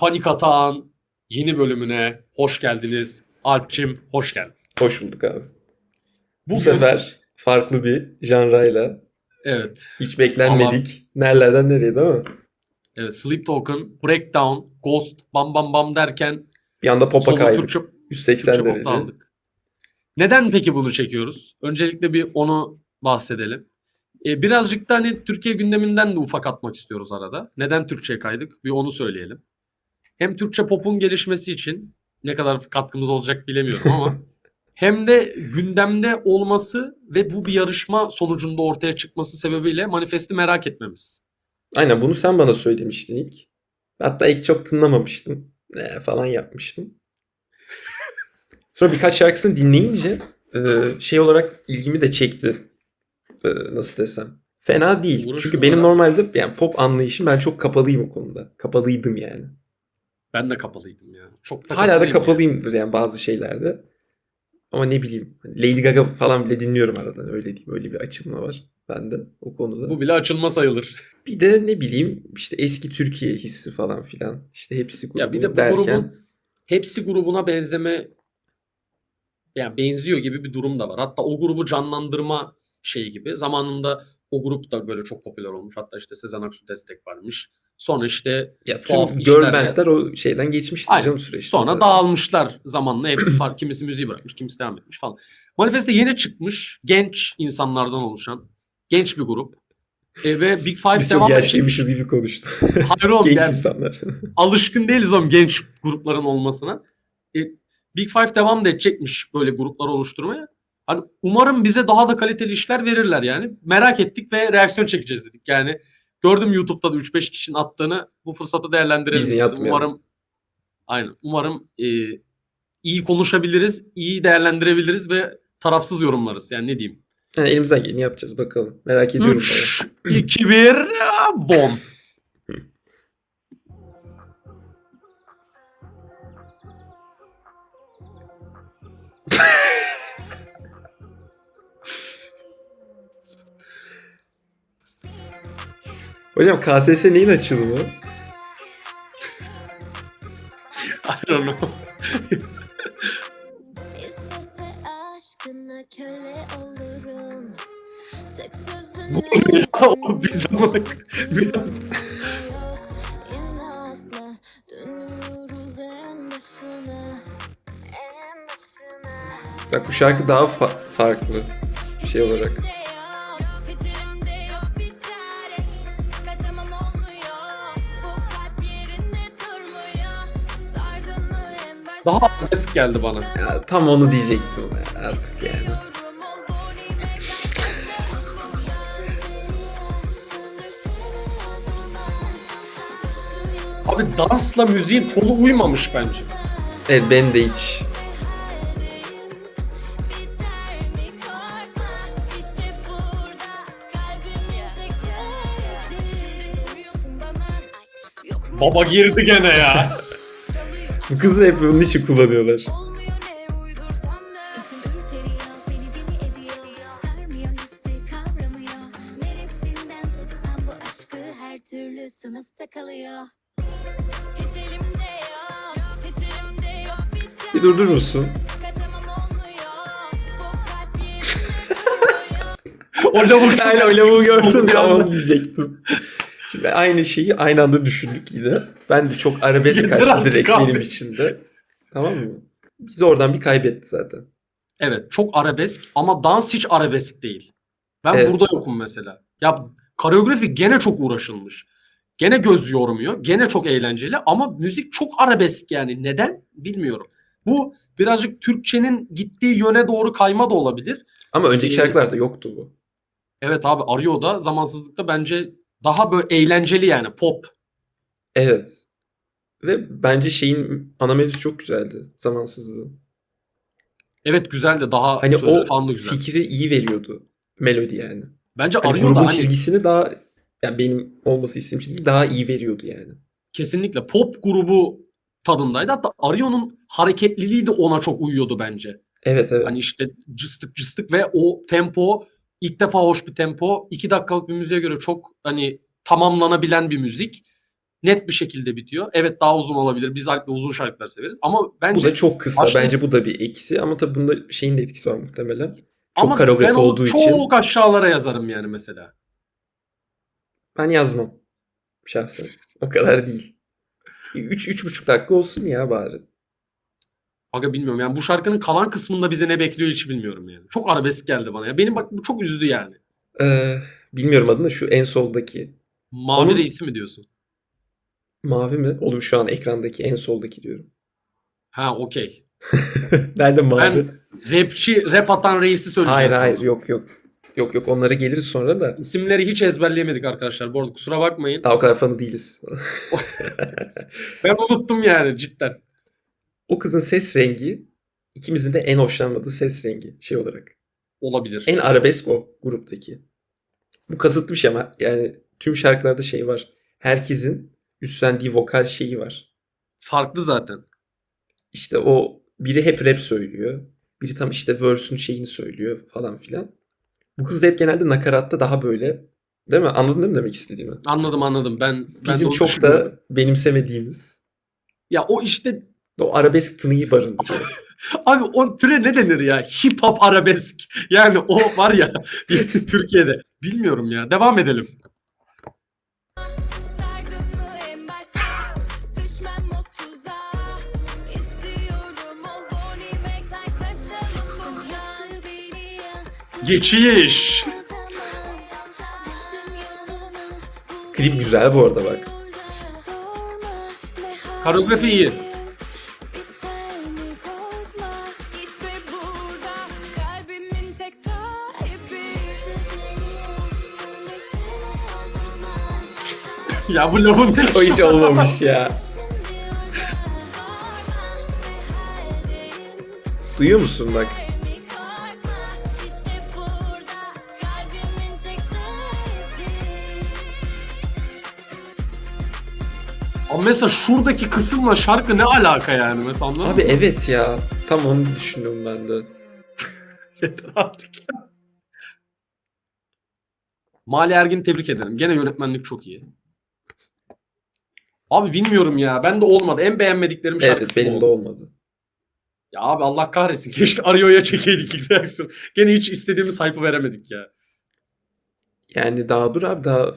Panik Atağın yeni bölümüne hoş geldiniz. Alpçim hoş geldin. Hoş bulduk abi. Bu Bugün- sefer farklı bir janrayla Evet. hiç beklenmedik. Nerelerden nereye değil mi? evet. Sleep Token, Breakdown, Ghost, Bam Bam Bam derken Bir anda pop'a kaydık. Türkçe, 180 Türkçe derece. aldık. Neden peki bunu çekiyoruz? Öncelikle bir onu bahsedelim. Ee, birazcık da hani Türkiye gündeminden de ufak atmak istiyoruz arada. Neden Türkçe'ye kaydık? Bir onu söyleyelim. Hem Türkçe pop'un gelişmesi için ne kadar katkımız olacak bilemiyorum ama hem de gündemde olması ve bu bir yarışma sonucunda ortaya çıkması sebebiyle manifesti merak etmemiz. Aynen bunu sen bana söylemiştin ilk. Hatta ilk çok tınlamamıştım. Ne falan yapmıştım. Sonra birkaç şarkısını dinleyince e, şey olarak ilgimi de çekti. E, Nasıl desem. Fena değil. Uğraş Çünkü benim olarak- normalde yani pop anlayışım ben çok kapalıyım o konuda. Kapalıydım yani. Ben de kapalıydım ya. Çok da Hala da kapalıyım kapalıyımdır yani bazı şeylerde. Ama ne bileyim. hani Lady Gaga falan bile dinliyorum aradan. Öyle diyeyim. Öyle bir açılma var bende o konuda. Bu bile açılma sayılır. Bir de ne bileyim işte eski Türkiye hissi falan filan. İşte hepsi grubu Ya bir de bu derken. grubun hepsi grubuna benzeme yani benziyor gibi bir durum da var. Hatta o grubu canlandırma şeyi gibi. Zamanında o grup da böyle çok popüler olmuş. Hatta işte Sezen Aksu destek varmış. Sonra işte Ya tuhaf bandler o şeyden geçmişti Aynen. canım süreçte. sonra zaten. dağılmışlar zamanla. Hepsi farklı. Kimisi müziği bırakmış, kimisi devam etmiş falan. Manifeste yeni çıkmış genç insanlardan oluşan genç bir grup. E, ve Big Five Biz devam çok yaşlıymışız gibi konuştu. Hayır oğlum, Genç yani insanlar. alışkın değiliz oğlum genç grupların olmasına. E, Big Five devam da edecekmiş böyle gruplar oluşturmaya. Hani umarım bize daha da kaliteli işler verirler yani. Merak ettik ve reaksiyon çekeceğiz dedik. Yani gördüm YouTube'da da 3-5 kişinin attığını bu fırsatı değerlendirelim Biz istedim. Umarım aynen. Umarım e, iyi konuşabiliriz, iyi değerlendirebiliriz ve tarafsız yorumlarız. Yani ne diyeyim? Yani elimizden geleni yapacağız bakalım. Merak ediyorum. 3 2 1 bom. Hocam KTS neyin açılımı? I don't know. İstese aşkına köle olurum. Tek sözünü Bu ne ya? O Bir- İnatla dönüyoruz en başına. En başına. Bak bu şarkı daha fa- farklı. Şey olarak. Daha arabesk geldi bana. Ya, tam onu diyecektim ya, artık yani. Abi dansla müziğin tonu uymamış bence. Evet ben de hiç. Baba girdi gene ya. Bu kızı hep bunun için kullanıyorlar. Türlü sınıfta kalıyor Hiç elimde yok Hiç elimde yok bir Bir durdurur musun? O öyle bu gördüm onu diyecektim. Şimdi aynı şeyi aynı anda düşündük yine. Ben de çok arabesk Yeter kaçtı artık direkt abi. benim için de. Tamam mı? Bizi oradan bir kaybetti zaten. Evet çok arabesk ama dans hiç arabesk değil. Ben Evet. burada yokum mesela. Ya koreografi gene çok uğraşılmış. Gene göz yormuyor. Gene çok eğlenceli ama müzik çok arabesk yani. Neden? Bilmiyorum. Bu birazcık Türkçenin gittiği yöne doğru kayma da olabilir. Ama önceki Ee, şarkılarda yoktu bu. Evet abi Ario'da zamansızlıkta bence daha böyle eğlenceli yani pop. Evet. Ve bence şeyin ana melodisi çok güzeldi. Zamansızlığı. Evet güzeldi daha Hani o falan da güzel. fikri iyi veriyordu. Melodi yani. Bence Hani Ario'da grubun hani çizgisini daha yani benim olması istediğim çizgi daha iyi veriyordu yani. kesinlikle pop grubu tadındaydı. Hatta Ario'nun hareketliliği de ona çok uyuyordu bence. Evet evet. Hani işte cıstık cıstık ve o tempo ilk defa hoş bir tempo. iki dakikalık bir müziğe göre çok hani tamamlanabilen bir müzik. net bir şekilde bitiyor. Evet daha uzun olabilir. Biz Alp'le uzun şarkılar severiz. Ama Bu bence da çok kısa. Başka- Bence bu da bir eksi ama tabii bunda şeyin de etkisi var muhtemelen. Çok ama onu olduğu çok için aşağılara yazarım yani mesela. ben yazmam şahsen. O kadar değil. 3 üç buçuk dakika olsun ya bari. Aga bilmiyorum yani bu şarkının kalan kısmında bize ne bekliyor hiç bilmiyorum yani. Çok arabesk geldi bana ya. Benim bak bu çok üzdü yani. Ee, bilmiyorum adını şu en soldaki. Mavi Onun- reisi mi diyorsun? Mavi mi? Oğlum şu an ekrandaki en soldaki diyorum. Ha okey. Nerede mavi? Ben rapçi, rap atan reisi söyleyeceğim. hayır sana. hayır yok yok. Yok yok onlara geliriz sonra da. İsimleri hiç ezberleyemedik arkadaşlar. Bu arada kusura bakmayın. Daha o kadar fanı değiliz. Ben unuttum yani cidden. O kızın ses rengi ikimizin de en hoşlanmadığı ses rengi şey olarak. Olabilir. En arabesk o gruptaki. Bu kasıtlı bir şey ama yani tüm şarkılarda şey var. Herkesin üstlendiği vokal şeyi var. Farklı zaten. İşte o biri hep rap söylüyor. Biri tam işte verse'ün şeyini söylüyor falan filan. Bu kız da hep genelde nakaratta daha böyle değil mi? Anladın değil mi demek istediğimi? Anladım anladım. Ben, ben Bizim onu çok da benimsemediğimiz Ya o işte o arabesk tınıyı barındırıyor. abi o türe ne denir ya? Hip hop arabesk. Yani o var ya Türkiye'de. Bilmiyorum ya. Devam edelim. Geçiş. Klip güzel bu arada bak. Koreografi iyi. Tek sahibi Ya bu lafın o hiç olmamış ya. Duyuyor musun bak? Ama mesela şuradaki kısımla şarkı ne alaka yani mesela anladın Abi mı? evet ya. Tam onu düşündüm ben de. Yeter artık ya. Mali Ergin tebrik ederim. Gene yönetmenlik çok iyi. Abi bilmiyorum ya. Ben de olmadı. En beğenmediklerim şarkısı Evet bu benim de oldu. olmadı. Ya abi Allah kahretsin. Keşke Ario'ya çekeydik ilk reaksiyon. Gene hiç istediğimiz hype'ı veremedik ya. Yani daha dur abi daha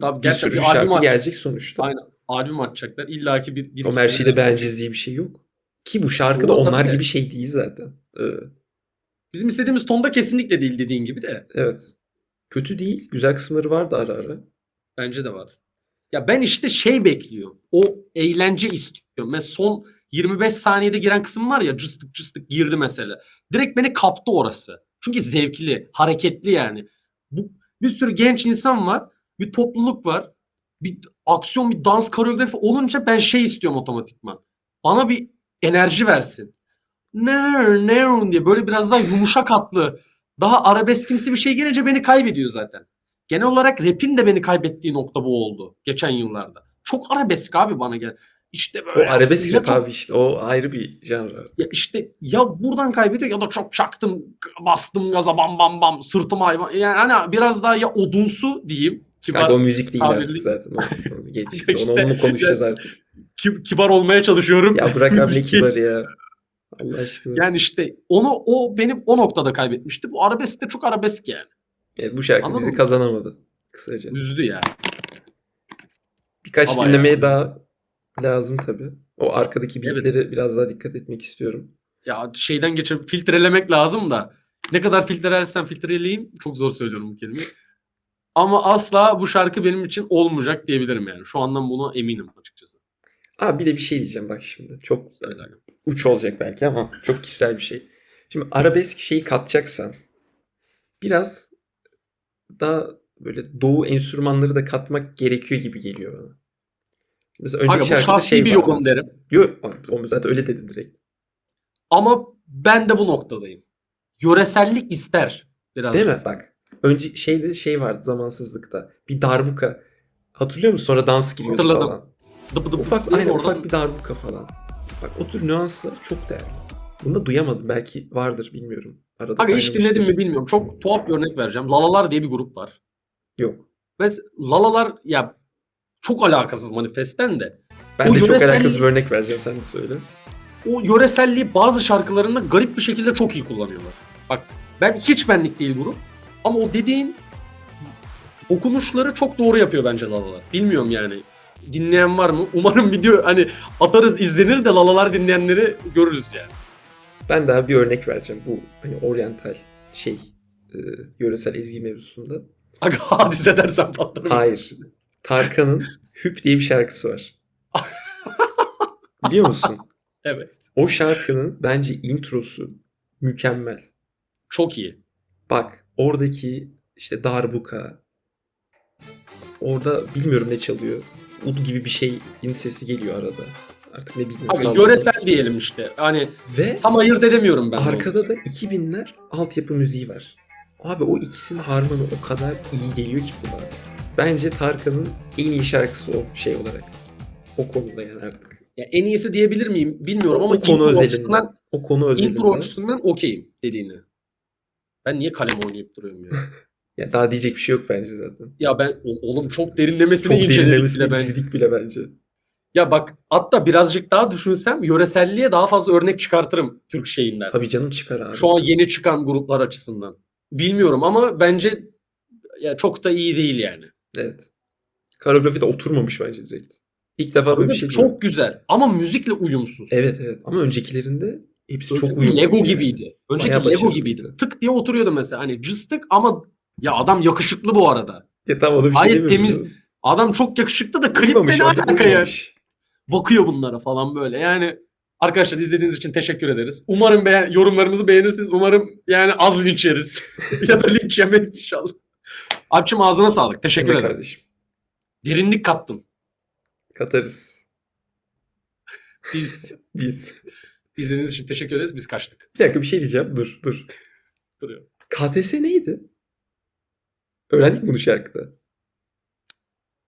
Tabii bir gerçekten sürü bir albüm, şarkı aç- gelecek sonuçta. Aynen. albüm açacaklar. İlla ki bir, bir O her şeyi de beğeneceğiz diye bir şey yok. Ki bu şarkı da onlar tabii. gibi şey değil zaten. Ee, Bizim istediğimiz tonda kesinlikle değil dediğin gibi de. evet. Kötü değil. Güzel kısımları vardı ara ara. Bence de var. Ya ben işte şey bekliyorum. O eğlence istiyorum. Mesela son 25 saniyede giren kısım var ya cıstık cıstık girdi mesela. Direkt beni kaptı orası. Çünkü zevkli, hareketli yani. Bu bir sürü genç insan var, bir topluluk var. Bir aksiyon, bir dans, koreografi olunca ben şey istiyorum otomatikman. Bana bir enerji versin. Ne ne diye böyle biraz daha yumuşak hatlı, daha arabeskimsi bir şey gelince beni kaybediyor zaten. Genel olarak rap'in de beni kaybettiği nokta bu oldu geçen yıllarda. Çok arabesk abi bana gel. İşte O böyle. arabesk ya rap çok- abi işte. O ayrı bir janr. Ya işte ya buradan kaybediyor ya da çok çaktım, bastım gaza bam bam bam sırtım hayvan. Yani hani biraz daha ya odunsu diyeyim. Kibar, Kanka o müzik değil tabirli- artık zaten. O, geç. İşte- onu, onu konuşacağız artık? ki- kibar olmaya çalışıyorum. Ya bırak abi kibar ya. Allah aşkına. Yani işte onu o benim o noktada kaybetmişti. Bu arabesk de çok arabesk yani. Evet, bu şarkı Anladın bizi mı? kazanamadı. Kısaca. Üzdü yani. Birkaç Ama dinlemeye ya. daha lazım tabii. O arkadaki Evet. beatlere biraz daha dikkat etmek istiyorum. Ya şeyden geçip filtrelemek lazım da ne kadar filtrelersen filtreleyeyim çok zor söylüyorum bu kelimeyi. Ama asla bu şarkı benim için olmayacak diyebilirim yani. Şu andan buna eminim açıkçası. Abi bir de bir şey diyeceğim bak şimdi. Çok uç olacak belki ama çok kişisel bir şey. Şimdi arabesk şeyi katacaksan biraz daha böyle doğu enstrümanları da katmak gerekiyor gibi geliyor bana. Mesela önceki Aga şarkıda şey bir yorum derim. Yok, onu zaten öyle dedim direkt. Ama ben de bu noktadayım. Yöresellik ister biraz. Değil mi? Bak. Önce şeyde şey vardı zamansızlıkta. Bir darbuka. Hatırlıyor musun? Sonra dans giriyordu Hatırladım. falan. Dıpı dıpı Ufak aynen oradan- ufak bir darbuka falan. Bak o tür nüanslar çok değerli. Bunu da duyamadım. Belki vardır bilmiyorum. Arada Aga hiç dinledim mi bilmiyorum. Çok tuhaf bir örnek vereceğim. Lalalar diye bir grup var. Yok. Mesela Lalalar ya Çok alakasız manifestten de. Ben O de çok yöreselliği- alakasız bir örnek vereceğim sen de söyle. O yöreselliği bazı şarkılarında garip bir şekilde çok iyi kullanıyorlar. Bak ben hiç benlik değil grup. Ama o dediğin okunuşları çok doğru yapıyor bence Lalalar. Bilmiyorum yani. Dinleyen var mı? Umarım video hani atarız izlenir de Lalalar dinleyenleri görürüz yani. Ben daha bir örnek vereceğim bu hani oryantal şey e, yöresel ezgi mevzusunda. Aga hadise dersen patlarım. Hayır. Tarkan'ın Hüp diye bir şarkısı var. Biliyor musun? Evet. O şarkının bence introsu mükemmel. Çok iyi. Bak oradaki işte darbuka orada bilmiyorum ne çalıyor. Ud gibi bir şeyin sesi geliyor arada. Artık ne bilmiyorum. Abi salladım. yöresel diyelim işte. Hani Ve tam ayırt edemiyorum ben. onu. arkada da 2000'ler altyapı müziği var. Abi o ikisinin harmanı o kadar iyi geliyor ki kulağa. Bence Tarkan'ın en iyi şarkısı o şey olarak. O konuda yani artık. Ya en iyisi diyebilir miyim bilmiyorum ama o konu özelinden. O konu özelinden. okeyim dediğini. Ben niye kalem oynayıp duruyorum ya? Ya daha diyecek bir şey yok bence zaten. ya ben oğlum çok derinlemesine Çok inceledik derinlemesine bile ben. girdik bile bence. Ya bak hatta birazcık daha düşünsem yöreselliğe daha fazla örnek çıkartırım Türk şeyinden. Tabii canım çıkar abi. Şu an yeni çıkan gruplar açısından. Bilmiyorum ama bence ya çok da iyi değil yani. Evet. Koreografi de oturmamış bence direkt. İlk defa böyle bir şey çok görüyorum. güzel ama müzikle uyumsuz. Evet evet ama öncekilerinde hepsi çok Önceki uyumlu. Lego yani. gibiydi. Önceki Bayağı Lego gibiydi. Tık diye oturuyordu mesela. Hani cıstık ama ya adam yakışıklı bu arada. Ya tamam ona bir şey Gayet demiyoruz temiz. canım. Adam çok yakışıklı da klipte Uyumamış ne orada, alaka ya? uyumamış. Bakıyor bunlara falan böyle. Yani arkadaşlar izlediğiniz için teşekkür ederiz. Umarım beğen yorumlarımızı beğenirsiniz. Umarım yani az linç yeriz. ya da linç yemeyiz inşallah. Abçım ağzına sağlık. Teşekkür Ne ederim. kardeşim. Derinlik kattın. Katarız. Biz Biz. izlediğiniz için teşekkür ederiz. Biz kaçtık. Bir dakika bir şey diyeceğim. Dur dur. Duruyor. KTS neydi? Öğrendik bunu şarkıda?